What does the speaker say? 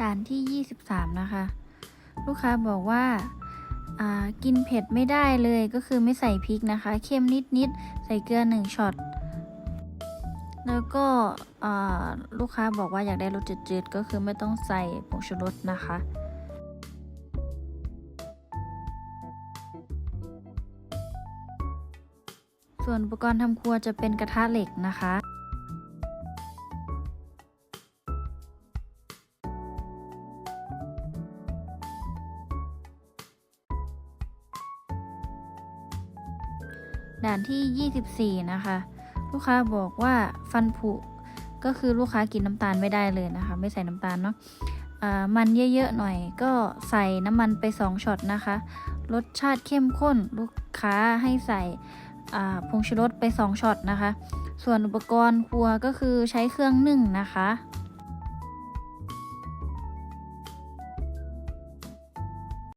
ด่านที่ 23 นะคะ ลูกค้าบอกว่าากินเผ็ดไม่ได้เลยก็คือไม่ใส่พริกนะคะ เค็มนิดๆ ใส่เกลือ1ช็อต แล้วก็ลูกค้าบอกว่าอยากได้รสจืดๆ ก็คือไม่ต้องใส่ผงชูรสนะคะส่วนอุปกรณ์ทำครัวจะเป็นกระทะเหล็กนะคะ ด่านที่ 24 นะคะ ลูกค้าบอกว่าฟันผุก็คือลูกค้ากินน้ำตาลไม่ได้เลยนะคะ ไม่ใส่น้ำตาลเนาะอ่ามันเยอะๆหน่อยก็ใส่น้ำมันไป 2ช็อตนะคะ รสชาติเข้มข้นลูกค้าให้ใส่อ่าผงชูรสไป 2ช็อตนะคะ ส่วนอุปกรณ์ครัวก็คือใช้เครื่องนึ่งนะคะ